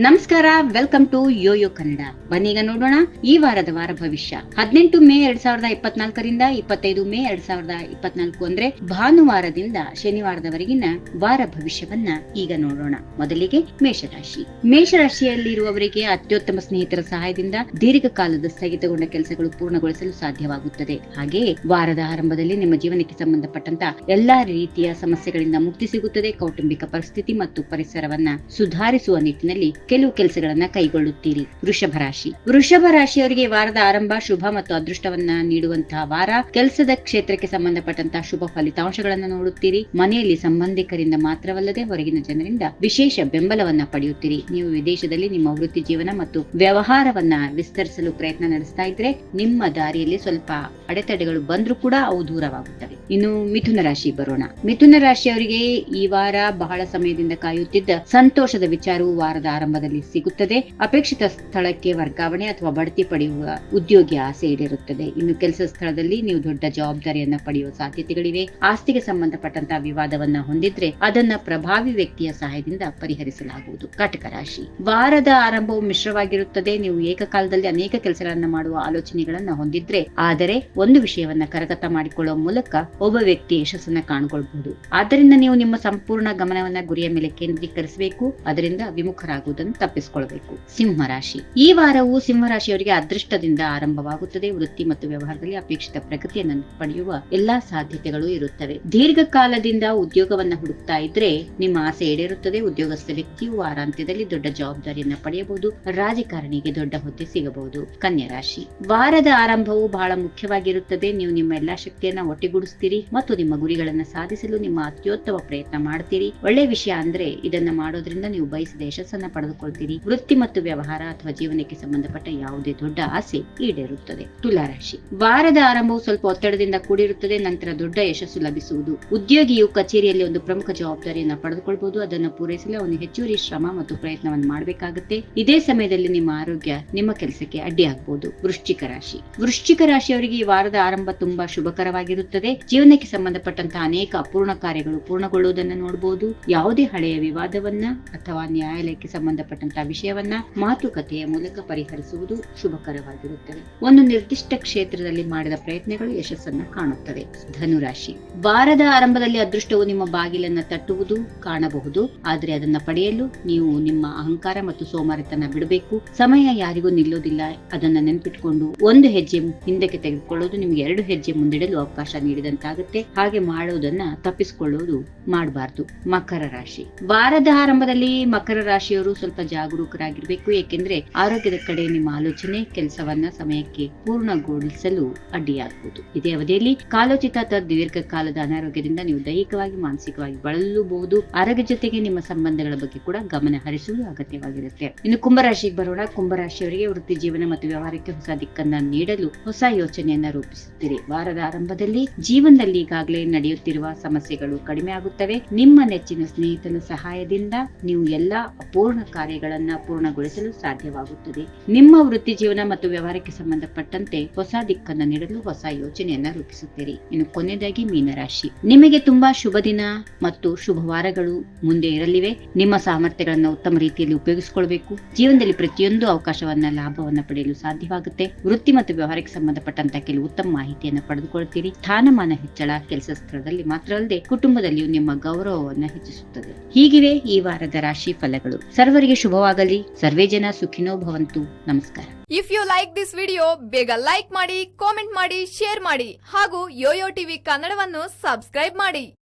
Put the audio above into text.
ನಮಸ್ಕಾರ welcome to Yoyo Kannada ಬನ್ನೀಗ ನೋಡೋಣ ಈ ವಾರದ ವಾರ ಭವಿಷ್ಯ. ಹದಿನೆಂಟು ಮೇ ಎರಡ್ ಸಾವಿರದ ಇಪ್ಪತ್ನಾಲ್ಕರಿಂದ ಇಪ್ಪತ್ತೈದು ಮೇ ಎರಡ್ ಸಾವಿರದ ಇಪ್ಪತ್ನಾಲ್ಕು ಅಂದ್ರೆ ಭಾನುವಾರದಿಂದ ಶನಿವಾರದವರೆಗಿನ ವಾರ ಭವಿಷ್ಯವನ್ನ ಈಗ ನೋಡೋಣ. ಮೊದಲಿಗೆ ಮೇಷರಾಶಿ. ಮೇಷರಾಶಿಯಲ್ಲಿರುವವರಿಗೆ ಅತ್ಯುತ್ತಮ ಸ್ನೇಹಿತರ ಸಹಾಯದಿಂದ ದೀರ್ಘಕಾಲದ ಸ್ಥಗಿತಗೊಂಡ ಕೆಲಸಗಳು ಪೂರ್ಣಗೊಳಿಸಲು ಸಾಧ್ಯವಾಗುತ್ತದೆ. ಹಾಗೆಯೇ ವಾರದ ಆರಂಭದಲ್ಲಿ ನಿಮ್ಮ ಜೀವನಕ್ಕೆ ಸಂಬಂಧಪಟ್ಟಂತ ಎಲ್ಲಾ ರೀತಿಯ ಸಮಸ್ಯೆಗಳಿಂದ ಮುಕ್ತಿ ಸಿಗುತ್ತದೆ. ಕೌಟುಂಬಿಕ ಪರಿಸ್ಥಿತಿ ಮತ್ತು ಪರಿಸರವನ್ನ ಸುಧಾರಿಸುವ ನಿಟ್ಟಿನಲ್ಲಿ ಕೆಲವು ಕೆಲಸಗಳನ್ನ ಕೈಗೊಳ್ಳುತ್ತೀರಿ. ವೃಷಭ ರಾಶಿ. ವೃಷಭ ರಾಶಿಯವರಿಗೆ ವಾರದ ಆರಂಭ ಶುಭ ಮತ್ತು ಅದೃಷ್ಟವನ್ನ ನೀಡುವಂತಹ ವಾರ. ಕೆಲಸದ ಕ್ಷೇತ್ರಕ್ಕೆ ಸಂಬಂಧಪಟ್ಟಂತಹ ಶುಭ ಫಲಿತಾಂಶಗಳನ್ನ ನೋಡುತ್ತೀರಿ. ಮನೆಯಲ್ಲಿ ಸಂಬಂಧಿಕರಿಂದ ಮಾತ್ರವಲ್ಲದೆ ಹೊರಗಿನ ಜನರಿಂದ ವಿಶೇಷ ಬೆಂಬಲವನ್ನ ಪಡೆಯುತ್ತೀರಿ. ನೀವು ವಿದೇಶದಲ್ಲಿ ನಿಮ್ಮ ವೃತ್ತಿ ಜೀವನ ಮತ್ತು ವ್ಯವಹಾರವನ್ನ ವಿಸ್ತರಿಸಲು ಪ್ರಯತ್ನ ನಡೆಸ್ತಾ ಇದ್ರೆ ನಿಮ್ಮ ದಾರಿಯಲ್ಲಿ ಸ್ವಲ್ಪ ಅಡೆತಡೆಗಳು ಬಂದ್ರೂ ಕೂಡ ಅವು ದೂರವಾಗುತ್ತವೆ. ಇನ್ನು ಮಿಥುನ ರಾಶಿ ಬರೋಣ. ಮಿಥುನ ರಾಶಿಯವರಿಗೆ ಈ ವಾರ ಬಹಳ ಸಮಯದಿಂದ ಕಾಯುತ್ತಿದ್ದ ಸಂತೋಷದ ವಿಚಾರವು ವಾರದ ಆರಂಭದಲ್ಲಿ ಸಿಗುತ್ತದೆ. ಅಪೇಕ್ಷಿತ ಸ್ಥಳಕ್ಕೆ ವರ್ಗಾವಣೆ ಅಥವಾ ಬಡ್ತಿ ಪಡೆಯುವ ಉದ್ಯೋಗಿ ಆಸೆ ಈಡೇರುತ್ತದೆ. ಇನ್ನು ಕೆಲಸ ಸ್ಥಳದಲ್ಲಿ ನೀವು ದೊಡ್ಡ ಜವಾಬ್ದಾರಿಯನ್ನ ಪಡೆಯುವ ಸಾಧ್ಯತೆಗಳಿವೆ. ಆಸ್ತಿಗೆ ಸಂಬಂಧಪಟ್ಟಂತಹ ವಿವಾದವನ್ನ ಹೊಂದಿದ್ರೆ ಅದನ್ನ ಪ್ರಭಾವಿ ವ್ಯಕ್ತಿಯ ಸಹಾಯದಿಂದ ಪರಿಹರಿಸಲಾಗುವುದು. ಕಟಕ ರಾಶಿ. ವಾರದ ಆರಂಭವು ಮಿಶ್ರವಾಗಿರುತ್ತದೆ. ನೀವು ಏಕಕಾಲದಲ್ಲಿ ಅನೇಕ ಕೆಲಸಗಳನ್ನ ಮಾಡುವ ಆಲೋಚನೆಗಳನ್ನ ಹೊಂದಿದ್ರೆ, ಆದರೆ ಒಂದು ವಿಷಯವನ್ನ ಕರಗತ ಮಾಡಿಕೊಳ್ಳುವ ಮೂಲಕ ಒಬ್ಬ ವ್ಯಕ್ತಿ ಯಶಸ್ಸನ್ನ ಕಾಣ್ಕೊಳ್ಬಹುದು. ಆದ್ದರಿಂದ ನೀವು ನಿಮ್ಮ ಸಂಪೂರ್ಣ ಗಮನವನ್ನ ಗುರಿಯ ಮೇಲೆ ಕೇಂದ್ರೀಕರಿಸಬೇಕು. ಅದರಿಂದ ವಿಮುಖರಾಗುವುದನ್ನು ತಪ್ಪಿಸಿಕೊಳ್ಬೇಕು. ಸಿಂಹ ರಾಶಿ. ಈ ವಾರವು ಸಿಂಹರಾಶಿಯವರಿಗೆ ಅದೃಷ್ಟದಿಂದ ಆರಂಭವಾಗುತ್ತದೆ. ವೃತ್ತಿ ಮತ್ತು ವ್ಯವಹಾರದಲ್ಲಿ ಅಪೇಕ್ಷಿತ ಪ್ರಗತಿಯನ್ನು ಪಡೆಯುವ ಎಲ್ಲಾ ಸಾಧ್ಯತೆಗಳು ಇರುತ್ತವೆ. ದೀರ್ಘಕಾಲದಿಂದ ಉದ್ಯೋಗವನ್ನ ಹುಡುಕ್ತಾ ಇದ್ರೆ ನಿಮ್ಮ ಆಸೆ ಈಡೇರುತ್ತದೆ. ಉದ್ಯೋಗಸ್ಥ ವ್ಯಕ್ತಿಯು ವಾರಾಂತ್ಯದಲ್ಲಿ ದೊಡ್ಡ ಜವಾಬ್ದಾರಿಯನ್ನ ಪಡೆಯಬಹುದು. ರಾಜಕಾರಣಿಗೆ ದೊಡ್ಡ ಹುದ್ದೆ ಸಿಗಬಹುದು. ಕನ್ಯಾ ರಾಶಿ. ವಾರದ ಆರಂಭವು ಬಹಳ ಮುಖ್ಯವಾಗಿರುತ್ತದೆ. ನೀವು ನಿಮ್ಮ ಎಲ್ಲಾ ಶಕ್ತಿಯನ್ನ ಒಟ್ಟುಗೂಡಿಸ್ತೀರಿ. ಮತ್ತು ನಿಮ್ಮ ಗುರಿಗಳನ್ನ ಸಾಧಿಸಲು ನಿಮ್ಮ ಅತ್ಯುತ್ತಮ ಪ್ರಯತ್ನ ಮಾಡ್ತೀರಿ. ಒಳ್ಳೆ ವಿಷಯ ಅಂದ್ರೆ ಇದನ್ನ ಮಾಡೋದ್ರಿಂದ ನೀವು ಬಯಸಿದ ಯಶಸ್ಸನ್ನ ಪಡೆದುಕೊಳ್ತೀರಿ. ವೃತ್ತಿ ಮತ್ತು ವ್ಯವಹಾರ ಅಥವಾ ಜೀವನಕ್ಕೆ ಸಂಬಂಧಪಟ್ಟ ಯಾವುದೇ ದೊಡ್ಡ ಆಸೆ ಈಡೇರುತ್ತದೆ. ತುಲಾರಾಶಿ. ವಾರದ ಆರಂಭವು ಸ್ವಲ್ಪ ಒತ್ತಡದಿಂದ ಕೂಡಿರುತ್ತದೆ, ನಂತರ ದೊಡ್ಡ ಯಶಸ್ಸು ಲಭಿಸುವುದು. ಉದ್ಯೋಗಿಯು ಕಚೇರಿಯಲ್ಲಿ ಒಂದು ಪ್ರಮುಖ ಜವಾಬ್ದಾರಿಯನ್ನ ಪಡೆದುಕೊಳ್ಬಹುದು. ಅದನ್ನು ಪೂರೈಸಲು ಅವನು ಹೆಚ್ಚುವರಿ ಶ್ರಮ ಮತ್ತು ಪ್ರಯತ್ನವನ್ನು ಮಾಡಬೇಕಾಗುತ್ತೆ. ಇದೇ ಸಮಯದಲ್ಲಿ ನಿಮ್ಮ ಆರೋಗ್ಯ ನಿಮ್ಮ ಕೆಲಸಕ್ಕೆ ಅಡ್ಡಿಯಾಗಬಹುದು ವೃಶ್ಚಿಕ ರಾಶಿ. ವೃಶ್ಚಿಕ ರಾಶಿಯವರಿಗೆ ಈ ವಾರದ ಆರಂಭ ತುಂಬಾ ಶುಭಕರವಾಗಿರುತ್ತದೆ. ಜೀವನಕ್ಕೆ ಸಂಬಂಧಪಟ್ಟಂತಹ ಅನೇಕ ಅಪೂರ್ಣ ಕಾರ್ಯಗಳು ಪೂರ್ಣಗೊಳ್ಳುವುದನ್ನು ನೋಡಬಹುದು ಯಾವುದೇ ಹಳೆಯ ವಿವಾದವನ್ನ ಅಥವಾ ನ್ಯಾಯಾಲಯಕ್ಕೆ ಸಂಬಂಧಪಟ್ಟಂತಹ ವಿಷಯವನ್ನ ಮಾತುಕತೆಯ ಮೂಲಕ ಪರಿಹರಿಸುವುದು ಶುಭಕರವಾಗಿರುತ್ತದೆ. ಒಂದು ನಿರ್ದಿಷ್ಟ ಕ್ಷೇತ್ರದಲ್ಲಿ ಮಾಡಿದ ಪ್ರಯತ್ನಗಳು ಯಶಸ್ಸನ್ನು ಕಾಣುತ್ತವೆ. ಧನುರಾಶಿ. ವಾರದ ಆರಂಭದಲ್ಲಿ ಅದೃಷ್ಟವು ನಿಮ್ಮ ಬಾಗಿಲನ್ನ ತಟ್ಟುವುದು ಕಾಣಬಹುದು. ಆದರೆ ಅದನ್ನ ಪಡೆಯಲು ನೀವು ನಿಮ್ಮ ಅಹಂಕಾರ ಮತ್ತು ಸೋಮಾರಿತನ ಬಿಡಬೇಕು. ಸಮಯ ಯಾರಿಗೂ ನಿಲ್ಲೋದಿಲ್ಲ. ಅದನ್ನ ನೆನಪಿಟ್ಕೊಂಡು ಒಂದು ಹೆಜ್ಜೆ ಹಿಂದಕ್ಕೆ ತೆಗೆದುಕೊಳ್ಳೋದು ನಿಮಗೆ ಎರಡು ಹೆಜ್ಜೆ ಮುಂದಿಡಲು ಅವಕಾಶ ನೀಡಿದಂತಾಗುತ್ತೆ ಹಾಗೆ ಮಾಡೋದನ್ನ ತಪ್ಪಿಸಿಕೊಳ್ಳುವುದು ಮಾಡಬಾರ್ದು. ಮಕರ ರಾಶಿ. ವಾರದ ಆರಂಭದಲ್ಲಿ ಮಕರ ರಾಶಿಯವರು ಸ್ವಲ್ಪ ಜಾಗರೂಕರಾಗಿರ್ಬೇಕು. ಏಕೆಂದ್ರೆ ಆರೋಗ್ಯದ ಕಡೆ ನಿಮ್ಮ ಆಲೋಚನೆ ಕೆಲಸವನ್ನ ಸಮಯಕ್ಕೆ ಪೂರ್ಣಗೊಳಿಸಲು ಅಡ್ಡಿಯಾಗಬಹುದು ಇದೇ ಅವಧಿಯಲ್ಲಿ ಕಾಲೋಚಿತ ಅಥವಾ ದೀರ್ಘಕಾಲದ ಅನಾರೋಗ್ಯದಿಂದ ನೀವು ದೈಹಿಕವಾಗಿ, ಮಾನಸಿಕವಾಗಿ ಬಳಲಬಹುದು. ಆರೋಗ್ಯ ಜೊತೆಗೆ ನಿಮ್ಮ ಸಂಬಂಧಗಳ ಬಗ್ಗೆ ಕೂಡ ಗಮನ ಹರಿಸುವುದು ಅಗತ್ಯವಾಗಿರುತ್ತೆ. ಇನ್ನು ಕುಂಭರಾಶಿಗೆ ಬರೋಣ. ಕುಂಭರಾಶಿಯವರಿಗೆ ವೃತ್ತಿ ಜೀವನ ಮತ್ತು ವ್ಯವಹಾರಕ್ಕೆ ಹೊಸ ದಿಕ್ಕನ್ನ ನೀಡಲು ಹೊಸ ಯೋಚನೆಯನ್ನ ರೂಪಿಸುತ್ತೀರಿ. ವಾರದ ಆರಂಭದಲ್ಲಿ ಜೀವನದಲ್ಲಿ ಈಗಾಗಲೇ ನಡೆಯುತ್ತಿರುವ ಸಮಸ್ಯೆಗಳು ಕಡಿಮೆ ಆಗುತ್ತವೆ. ನಿಮ್ಮ ನೆಚ್ಚಿನ ಸ್ನೇಹಿತನ ಸಹಾಯದಿಂದ ನೀವು ಎಲ್ಲಾ ಅಪೂರ್ಣ ಕಾರ್ಯಗಳನ್ನ ಪೂರ್ಣಗೊಳಿಸಲು ಸಾಧ್ಯವಾಗುತ್ತದೆ. ನಿಮ್ಮ ವೃತ್ತಿ ಜೀವನ ಮತ್ತು ವ್ಯವಹಾರಕ್ಕೆ ಸಂಬಂಧಪಟ್ಟಂತೆ ಹೊಸ ದಿಕ್ಕನ್ನು ನೀಡಲು ಹೊಸ ಯೋಜನೆಯನ್ನ ರೂಪಿಸುತ್ತೀರಿ. ಇನ್ನು ಕೊನೆಯದಾಗಿ ಮೀನರಾಶಿ. ನಿಮಗೆ ತುಂಬಾ ಶುಭ ದಿನ ಮತ್ತು ಶುಭ ವಾರಗಳು ಮುಂದೆ ಇರಲಿವೆ. ನಿಮ್ಮ ಸಾಮರ್ಥ್ಯಗಳನ್ನ ಉತ್ತಮ ರೀತಿಯಲ್ಲಿ ಉಪಯೋಗಿಸಿಕೊಳ್ಬೇಕು. ಜೀವನದಲ್ಲಿ ಪ್ರತಿಯೊಂದು ಅವಕಾಶವನ್ನ, ಲಾಭವನ್ನ ಪಡೆಯಲು ಸಾಧ್ಯವಾಗುತ್ತೆ. ವೃತ್ತಿ ಮತ್ತು ವ್ಯವಹಾರಕ್ಕೆ ಸಂಬಂಧಪಟ್ಟಂತ ಕೆಲವು ಉತ್ತಮ ಮಾಹಿತಿಯನ್ನು ಪಡೆದುಕೊಳ್ಳುತ್ತೀರಿ ಸ್ಥಾನಮಾನ ಹೆಚ್ಚಳ ಕೆಲಸ ಸ್ಥಳದಲ್ಲಿ ಮಾತ್ರ ಅಲ್ಲದೆ ಕುಟುಂಬದಲ್ಲಿಯೂ ನಿಮ್ಮ ಗೌರವವನ್ನು ಹೆಚ್ಚಿಸುತ್ತದೆ. ಹೀಗಿವೆ ಈ ವಾರದ ರಾಶಿ ಫಲಗಳು. ಸರ್ವರಿಗೆ ಶುಭವಾಗಲಿ. ಸರ್ವೇ ಜನ ಸುಖಿನೋ ಭವಂತು. ನಮಸ್ಕಾರ. If you like this video ಬೇಗ ಲೈಕ್ ಮಾಡಿ ಕಾಮೆಂಟ್ ಮಾಡಿ ಶೇರ್ ಮಾಡಿ ಹಾಗೂ ಯೋಯೋ ಟಿವಿ ಕನ್ನಡವನ್ನು ಸಬ್ಸ್ಕ್ರೈಬ್ ಮಾಡಿ.